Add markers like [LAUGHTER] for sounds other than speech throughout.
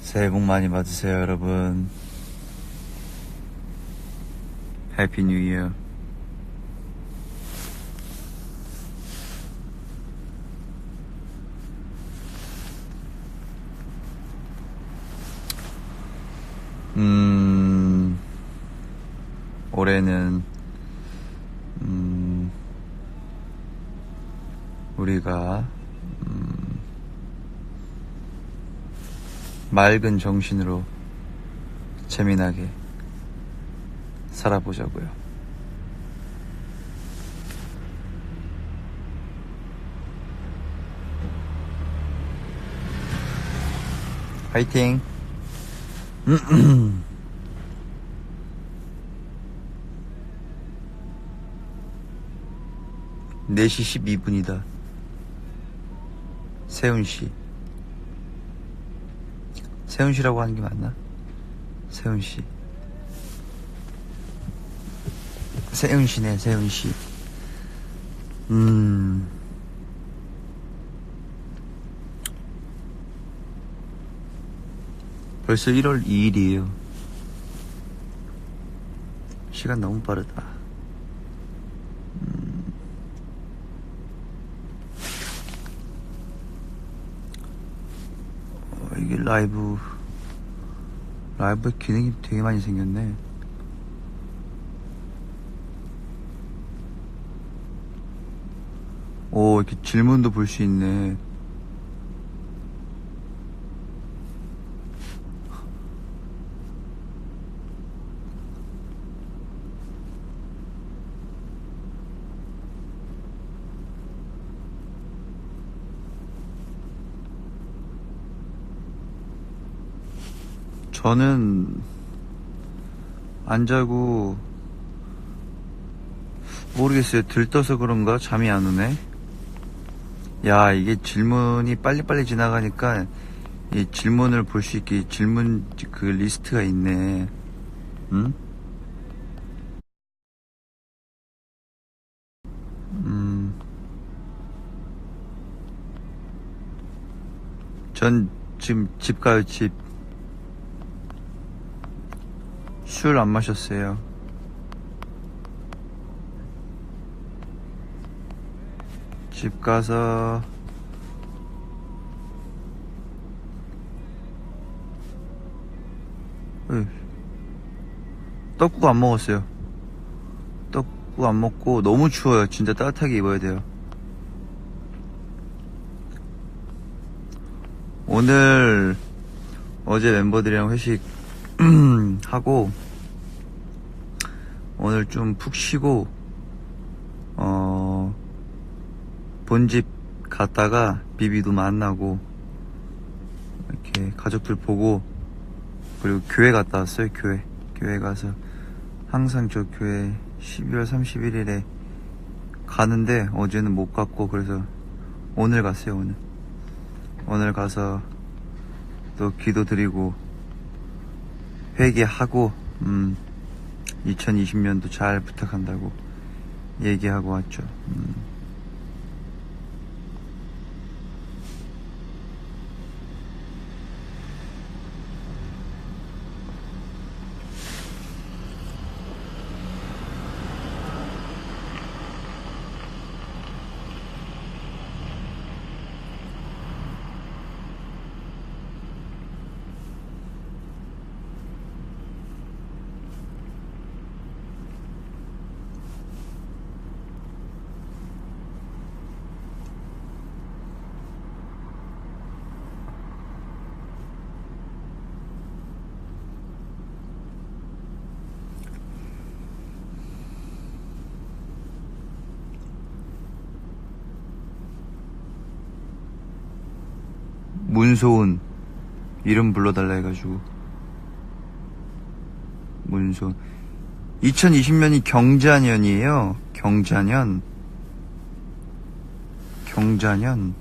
새해 복 많이 받으세요, 여러분. 해피 뉴 이어. 음, 올해는, 음, 우리가, 음, 맑은 정신으로 재미나게 살아보자고요. 화이팅! [CLEARS THROAT] 4시 12분이다. 세훈 씨. 세훈 씨라고 하는 게 맞나? 세훈 씨. 세훈 씨네, 세훈 씨. 음. 벌써 1월 2일이에요. 시간 너무 빠르다. 어, 이게 라이브 라이브 기능이 되게 많이 생겼네. 오 이렇게 질문도 볼 수 있네. 저는 안 자고 모르겠어요. 들떠서 그런가 잠이 안 오네. 야 이게 질문이 빨리빨리 지나가니까 이 질문을 볼 수 있게 질문 그 리스트가 있네. 응? 음. 전 지금 집 가요 집. 술 안 마셨어요. 집 가서. 떡국 안 먹었어요. 떡국 안 먹고 너무 추워요. 진짜 따뜻하게 입어야 돼요. 오늘 어제 멤버들이랑 회식 [CLEARS THROAT] 하고 오늘 좀 푹 쉬고 어 본집 갔다가 비비도 만나고 이렇게 가족들 보고 그리고 교회 갔다 왔어요 교회. 교회 가서 항상 저 교회 12월 31일에 가는데 어제는 못 갔고 그래서 오늘 갔어요 오늘. 오늘 가서 또 기도 드리고 회개하고 음 2020년도 잘 부탁한다고 얘기하고 왔죠. 음. 문소은 이름 불러달라 해가지고. 문소 2020년이 경자년이에요. 경자년. 경자년.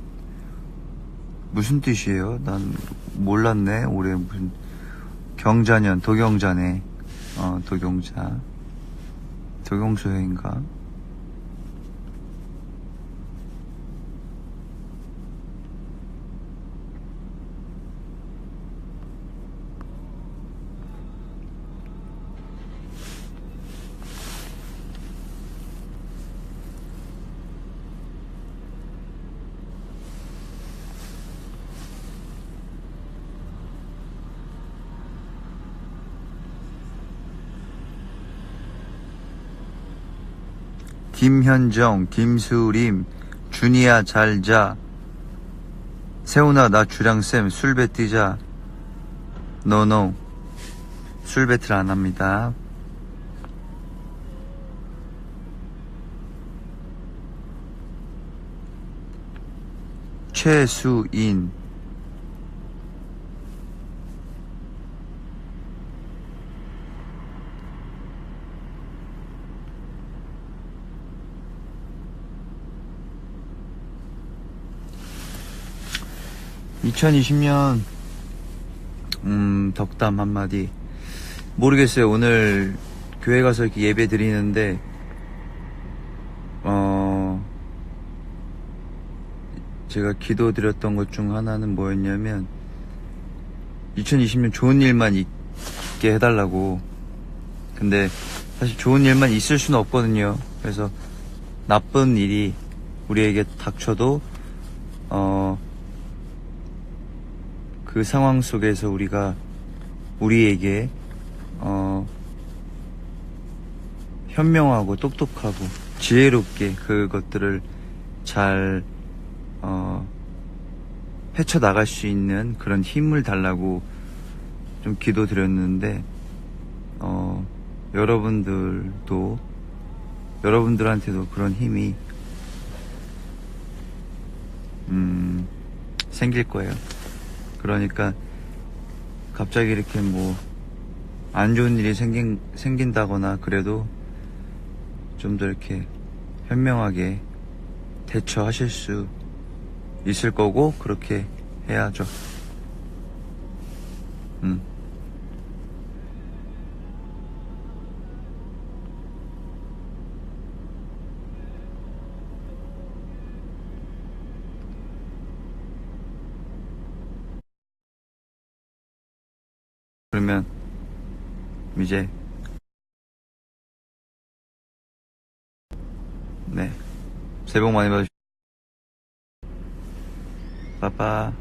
무슨 뜻이에요? 난 몰랐네 올해 무슨. 경자년 도경자네. 어 도경자. 도경소회인가? 김현정, 김수림, 준이야 잘자, 세훈아 나 주량쌤 술 뱉이자, 노노 술 배틀 안 합니다. 최수인 (2020년) 음 덕담 한마디. 모르겠어요. 오늘 교회 가서 이렇게 예배 드리는데 어 제가 기도 드렸던 것 중 하나는 뭐였냐면 2020년 좋은 일만 있게 해달라고. 근데 사실 좋은 일만 있을 수는 없거든요. 그래서 나쁜 일이 우리에게 닥쳐도 어 그 상황 속에서 우리가 우리에게 어 현명하고 똑똑하고 지혜롭게 그것들을 잘 어, 헤쳐 나갈 수 있는 그런 힘을 달라고 좀 기도드렸는데 어, 여러분들도 여러분들한테도 그런 힘이 음, 생길 거예요. 그러니까 갑자기 이렇게 뭐 안 좋은 일이 생긴 생긴다거나 그래도 좀 더 이렇게 현명하게 대처하실 수 있을 거고 그렇게 해야죠. 음. 그러면 이제 네. 새해 복 많이 받으시고 빠빠